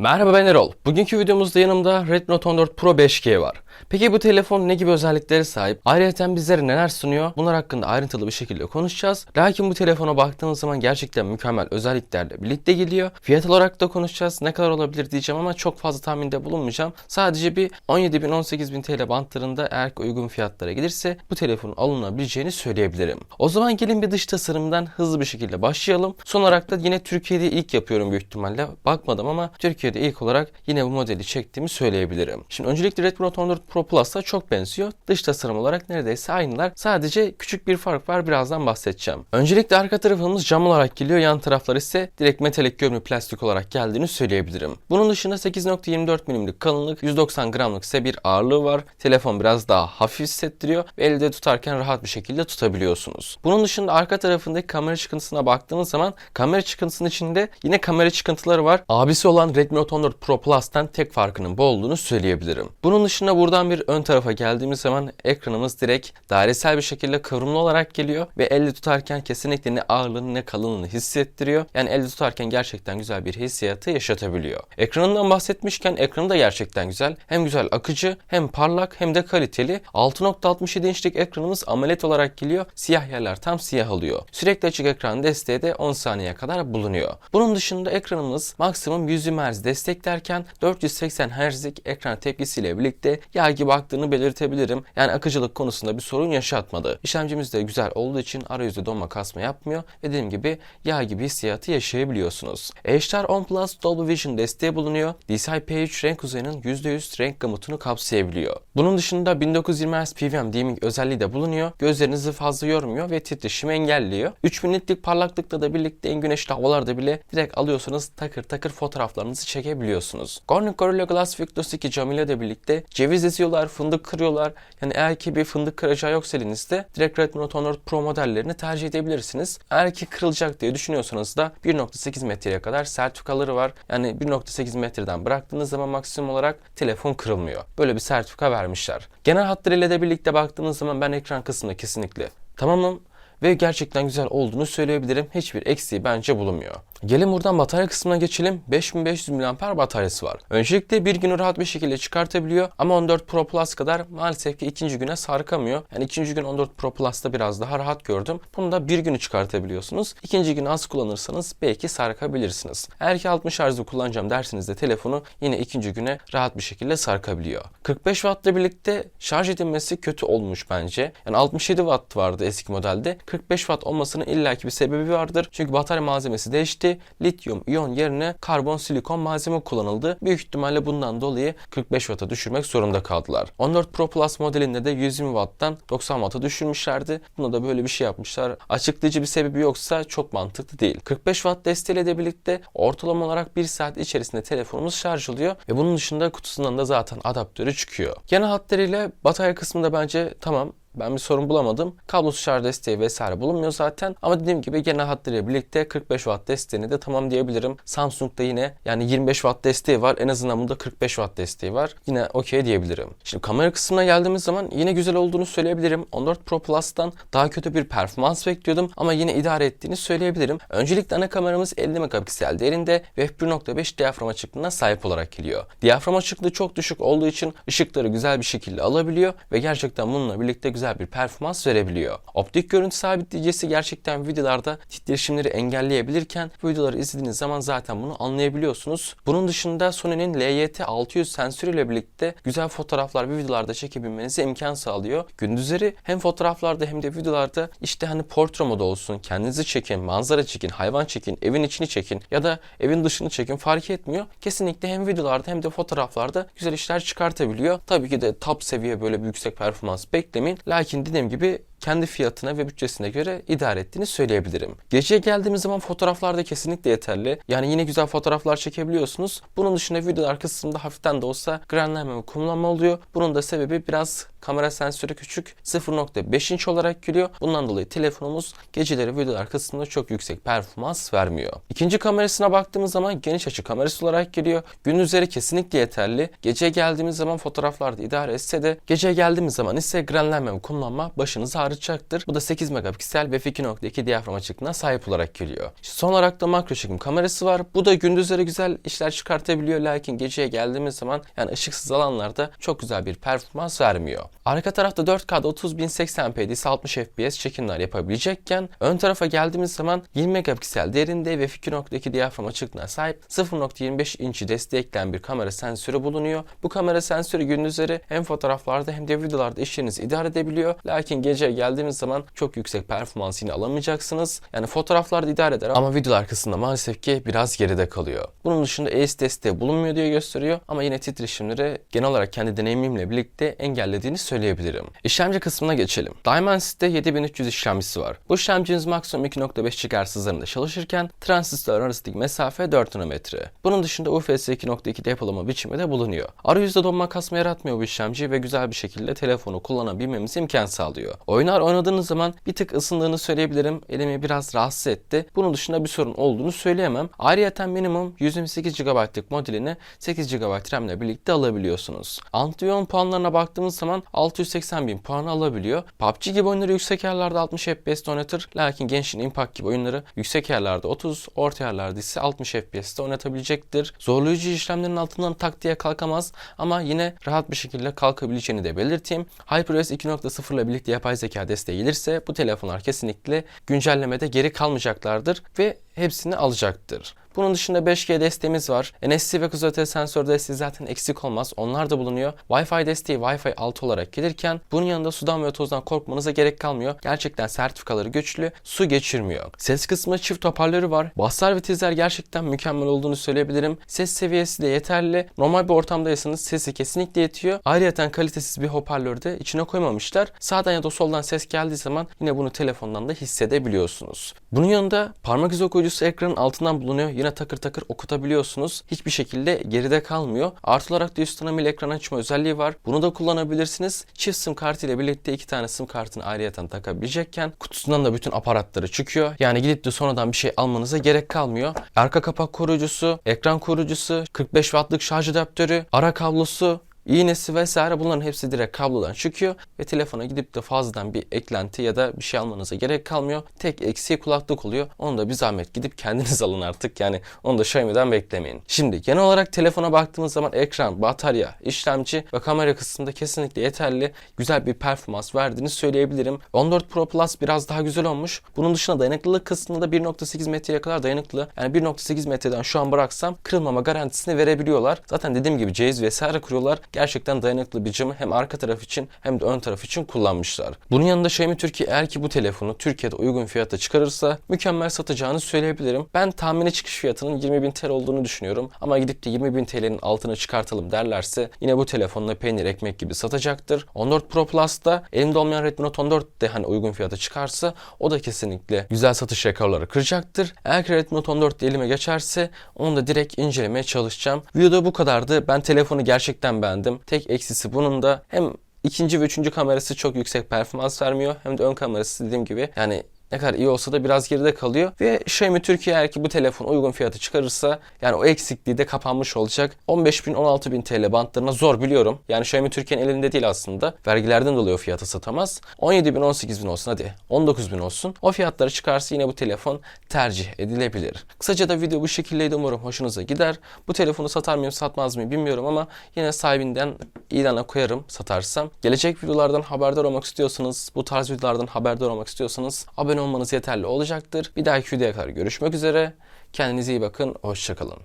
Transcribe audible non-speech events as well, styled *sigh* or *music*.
Merhaba ben Erol. Bugünkü videomuzda yanımda Redmi Note 14 Pro 5G var. Peki bu telefon ne gibi özelliklere sahip? Ayrıca bizlere neler sunuyor? Bunlar hakkında ayrıntılı bir şekilde konuşacağız. Lakin bu telefona baktığımız zaman gerçekten mükemmel özelliklerle birlikte geliyor. Fiyat olarak da konuşacağız. Ne kadar olabilir diyeceğim ama çok fazla tahminde bulunmayacağım. Sadece bir 17.000-18.000 TL bantlarında eğer uygun fiyatlara gelirse bu telefonun alınabileceğini söyleyebilirim. O zaman gelin bir dış tasarımdan hızlı bir şekilde başlayalım. Son olarak da yine Türkiye'de ilk yapıyorum büyük ihtimalle. Bakmadım ama Türkiye'de ilk olarak yine bu modeli çektiğimi söyleyebilirim. Şimdi öncelikle Redmi Note 14 Pro Plus'la çok benziyor. Dış tasarım olarak neredeyse aynılar. Sadece küçük bir fark var. Birazdan bahsedeceğim. Öncelikle arka tarafımız cam olarak geliyor. Yan taraflar ise direkt metalik görünümlü plastik olarak geldiğini söyleyebilirim. Bunun dışında 8.24 mm'lik kalınlık, 190 gramlık ise bir ağırlığı var. Telefon biraz daha hafif hissettiriyor ve elde tutarken rahat bir şekilde tutabiliyorsunuz. Bunun dışında arka tarafındaki kamera çıkıntısına baktığınız zaman kamera çıkıntısının içinde yine kamera çıkıntıları var. Abisi olan Redmi Note 14 Pro Plus'tan tek farkının bu olduğunu söyleyebilirim. Bunun dışında buradan bir ön tarafa geldiğimiz zaman ekranımız direkt dairesel bir şekilde kıvrımlı olarak geliyor ve elde tutarken kesinlikle ne ağırlığını ne kalınlığını hissettiriyor. Yani elde tutarken gerçekten güzel bir hissiyatı yaşatabiliyor. Ekranından bahsetmişken ekranı da gerçekten güzel. Hem güzel akıcı hem parlak hem de kaliteli. 6.67 inçlik ekranımız AMOLED olarak geliyor. Siyah yerler tam siyah alıyor. Sürekli açık ekran desteği de 10 saniye kadar bulunuyor. Bunun dışında ekranımız maksimum 120 Hz desteklerken 480 Hz'lik ekran tepkisiyle birlikte yağ gibi aktığını belirtebilirim. Yani akıcılık konusunda bir sorun yaşatmadı. İşlemcimiz de güzel olduğu için arayüzde donma kasma yapmıyor ve dediğim gibi yağ gibi hissiyatı yaşayabiliyorsunuz. HDR 10 Plus Dolby Vision desteği bulunuyor. DCI-P3 renk uzayının %100 renk gamutunu kapsayabiliyor. Bunun dışında 1920 Hz PWM dimming özelliği de bulunuyor. Gözlerinizi fazla yormuyor ve titreşimi engelliyor. 3000 nitlik parlaklıkla da birlikte en güneşli havalarda bile direkt alıyorsunuz takır takır fotoğraflarınızı çekebiliyorsunuz. Corning Gorilla Glass Victus 2 camıyla da birlikte ceviz eziyorlar, fındık kırıyorlar. Yani eğer ki bir fındık kıracağı yoksa elinizde direkt Redmi Note 14 Pro modellerini tercih edebilirsiniz. Eğer ki kırılacak diye düşünüyorsanız da 1.8 metreye kadar sertifikaları var. Yani 1.8 metreden bıraktığınız zaman maksimum olarak telefon kırılmıyor. Böyle bir sertifika vermişler. Genel hatlarıyla da birlikte baktığınız zaman ben ekran kısmında kesinlikle tamamım ve gerçekten güzel olduğunu söyleyebilirim. Hiçbir eksiği bence bulunmuyor. Gelin buradan batarya kısmına geçelim. 5500 mAh bataryası var. Öncelikle bir günü rahat bir şekilde çıkartabiliyor ama 14 Pro Plus kadar maalesef ki ikinci güne sarkamıyor. Yani ikinci gün 14 Pro Plus'ta biraz daha rahat gördüm. Bunu da bir günü çıkartabiliyorsunuz. İkinci gün az kullanırsanız belki sarkabilirsiniz. Eğer ki 60 Hz'ı kullanacağım derseniz de telefonu yine ikinci güne rahat bir şekilde sarkabiliyor. 45 Watt'la birlikte şarj edilmesi kötü olmuş bence. Yani 67 Watt vardı eski modelde. 45 Watt olmasının illaki bir sebebi vardır. Çünkü batarya malzemesi değişti. Lityum iyon yerine karbon silikon malzeme kullanıldı. Büyük ihtimalle bundan dolayı 45 Watt'a düşürmek zorunda kaldılar. 14 Pro Plus modelinde de 120 Watt'tan 90 Watt'a düşürmüşlerdi. Buna da böyle bir şey yapmışlar. Açıklayıcı bir sebebi yoksa çok mantıklı değil. 45 Watt desteğiyle de birlikte ortalama olarak 1 saat içerisinde telefonumuz şarj oluyor ve bunun dışında kutusundan da zaten adaptörü çıkıyor. Genel hatlarıyla batarya kısmında bence tamam ben bir sorun bulamadım. Kablosuz şarj desteği vesaire bulunmuyor zaten. Ama dediğim gibi genel hatlarıyla birlikte 45 Watt desteğini de tamam diyebilirim. Samsung'da yine yani 25 Watt desteği var. En azından bunda 45 Watt desteği var. Yine okey diyebilirim. Şimdi kamera kısmına geldiğimiz zaman yine güzel olduğunu söyleyebilirim. 14 Pro Plus'tan daha kötü bir performans bekliyordum ama yine idare ettiğini söyleyebilirim. Öncelikle ana kameramız 50 megapiksel değerinde ve f1.5 diyafram açıklığına sahip olarak geliyor. Diyafram açıklığı çok düşük olduğu için ışıkları güzel bir şekilde alabiliyor ve gerçekten bununla birlikte güzel bir performans verebiliyor. Optik görüntü sabitleyicisi gerçekten videolarda titreşimleri engelleyebilirken videoları izlediğiniz zaman zaten bunu anlayabiliyorsunuz. Bunun dışında Sony'nin LYT 600 sensörüyle birlikte güzel fotoğraflar ve videolarda çekebilmenize imkan sağlıyor. Gündüzleri hem fotoğraflarda hem de videolarda işte hani portre modu olsun, kendinizi çekin, manzara çekin, hayvan çekin, evin içini çekin ya da evin dışını çekin fark etmiyor. Kesinlikle hem videolarda hem de fotoğraflarda güzel işler çıkartabiliyor. Tabii ki de top seviye böyle bir yüksek performans beklemeyin. Lakin dediğim gibi kendi fiyatına ve bütçesine göre idare ettiğini söyleyebilirim. Geceye geldiğimiz zaman fotoğraflarda kesinlikle yeterli. Yani yine güzel fotoğraflar çekebiliyorsunuz. Bunun dışında videolar kısmında hafiften de olsa granlenme ve kumlanma oluyor. Bunun da sebebi biraz Kamera sensörü küçük 0.5 inç olarak geliyor. Bundan dolayı telefonumuz geceleri videolar kısmında çok yüksek performans vermiyor. İkinci kamerasına baktığımız zaman geniş açı kamerası olarak geliyor. Gündüzleri kesinlikle yeterli. Gece geldiğimiz zaman fotoğraflarda idare etse de gece geldiğimiz zaman ise grenlenme ve kullanma başınızı ağrıtacaktır. Bu da 8 megapiksel ve f2.2 diyafram açıklığına sahip olarak geliyor. Son olarak da makro çekim kamerası var. Bu da gündüzleri güzel işler çıkartabiliyor. Lakin geceye geldiğimiz zaman yani ışıksız alanlarda çok güzel bir performans vermiyor. Arka tarafta 4K'da 30.080p ise 60 FPS çekimler yapabilecekken ön tarafa geldiğimiz zaman 20 megapiksel derinde ve f2.2 diyafram açıklığına sahip 0.25 inç'i destekleyen bir kamera sensörü bulunuyor. Bu kamera sensörü gündüzleri hem fotoğraflarda hem de videolarda işlerinizi idare edebiliyor. Lakin gece geldiğimiz zaman çok yüksek performans yine alamayacaksınız. Yani fotoğraflarda idare eder ama videolar kısmında maalesef ki biraz geride kalıyor. Bunun dışında ACE desteği bulunmuyor diye gösteriyor ama yine titreşimleri genel olarak kendi deneyimimle birlikte engellediğini söyleyebilirim. İşlemci kısmına geçelim. Dimensity 7300 işlemcisi var. Bu işlemciniz maksimum 2.5 GHz hızlarında çalışırken transistörler arasındaki mesafe 4 nanometre. Bunun dışında UFS 2.2 depolama biçimi de bulunuyor. Arayüzde donma kasma yaratmıyor bu işlemci ve güzel bir şekilde telefonu kullanabilmemize imkan sağlıyor. Oyunlar oynadığınız zaman bir tık ısındığını söyleyebilirim. Elimi biraz rahatsız etti. Bunun dışında bir sorun olduğunu söyleyemem. Ayrıca minimum 128 GB'lık modelini 8 GB RAM ile birlikte alabiliyorsunuz. Antiyon puanlarına baktığımız zaman 680 bin puan alabiliyor. PUBG gibi oyunları yüksek yerlerde 60 FPS oynatır. Lakin Genshin Impact gibi oyunları yüksek yerlerde 30, orta yerlerde ise 60 FPS'te oynatabilecektir. Zorlayıcı işlemlerin altından tak diye kalkamaz ama yine rahat bir şekilde kalkabileceğini de belirteyim. HyperOS 2.0 ile birlikte yapay zeka desteği gelirse bu telefonlar kesinlikle güncellemede geri kalmayacaklardır ve hepsini alacaktır. Bunun dışında 5G desteğimiz var. NFC ve öte sensör desteği zaten eksik olmaz. Onlar da bulunuyor. Wi-Fi desteği Wi-Fi 6 olarak gelirken bunun yanında sudan ve tozdan korkmanıza gerek kalmıyor. Gerçekten sertifikaları güçlü, su geçirmiyor. Ses kısmı çift hoparlörü var. Basslar ve tizler gerçekten mükemmel olduğunu söyleyebilirim. Ses seviyesi de yeterli. Normal bir ortamdaysanız sesi kesinlikle yetiyor. Ayrıca kalitesiz bir hoparlör de içine koymamışlar. Sağdan ya da soldan ses geldiği zaman yine bunu telefondan da hissedebiliyorsunuz. Bunun yanında parmak izi okuyucusu ekranın altından bulunuyor. Yine takır takır okutabiliyorsunuz. Hiçbir şekilde geride kalmıyor. Artı olarak da üst tanımıyla ekran açma özelliği var. Bunu da kullanabilirsiniz. Çift sim kartı ile birlikte iki tane sim kartını ayrıyeten takabilecekken kutusundan da bütün aparatları çıkıyor. Yani gidip de sonradan bir şey almanıza gerek kalmıyor. Arka kapak koruyucusu, ekran koruyucusu, 45 wattlık şarj adaptörü, ara kablosu, iğnesi vesaire bunların hepsi direkt kablodan çıkıyor ve telefona gidip de fazladan bir eklenti ya da bir şey almanıza gerek kalmıyor. Tek eksiği kulaklık oluyor. Onu da bir zahmet gidip kendiniz *laughs* alın artık. Yani onu da Xiaomi'den beklemeyin. Şimdi genel olarak telefona baktığımız zaman ekran, batarya, işlemci ve kamera kısmında kesinlikle yeterli güzel bir performans verdiğini söyleyebilirim. 14 Pro Plus biraz daha güzel olmuş. Bunun dışında dayanıklılık kısmında da 1.8 metreye kadar dayanıklı. Yani 1.8 metreden şu an bıraksam kırılmama garantisini verebiliyorlar. Zaten dediğim gibi ceyiz vesaire kuruyorlar gerçekten dayanıklı bir camı hem arka taraf için hem de ön taraf için kullanmışlar. Bunun yanında Xiaomi Türkiye eğer ki bu telefonu Türkiye'de uygun fiyata çıkarırsa mükemmel satacağını söyleyebilirim. Ben tahmini çıkış fiyatının 20.000 TL olduğunu düşünüyorum. Ama gidip de 20.000 TL'nin altına çıkartalım derlerse yine bu telefonla peynir ekmek gibi satacaktır. 14 Pro Plus'ta elimde olmayan Redmi Note 14 de hani uygun fiyata çıkarsa o da kesinlikle güzel satış rekorları kıracaktır. Eğer ki Redmi Note 14 de elime geçerse onu da direkt incelemeye çalışacağım. Videoda bu kadardı. Ben telefonu gerçekten beğendim. Tek eksisi bunun da hem ikinci ve üçüncü kamerası çok yüksek performans vermiyor hem de ön kamerası dediğim gibi yani ne kadar iyi olsa da biraz geride kalıyor. Ve Xiaomi Türkiye eğer ki bu telefon uygun fiyatı çıkarırsa yani o eksikliği de kapanmış olacak. 15.000-16.000 TL bantlarına zor biliyorum. Yani Xiaomi Türkiye'nin elinde değil aslında. Vergilerden dolayı o fiyatı satamaz. 17.000-18.000 olsun hadi 19.000 olsun. O fiyatları çıkarsa yine bu telefon tercih edilebilir. Kısaca da video bu şekildeydi umarım hoşunuza gider. Bu telefonu satar mıyım satmaz mıyım bilmiyorum ama yine sahibinden ilana koyarım satarsam. Gelecek videolardan haberdar olmak istiyorsanız, bu tarz videolardan haberdar olmak istiyorsanız abone olmanız yeterli olacaktır. Bir dahaki videoya kadar görüşmek üzere. Kendinize iyi bakın. Hoşçakalın.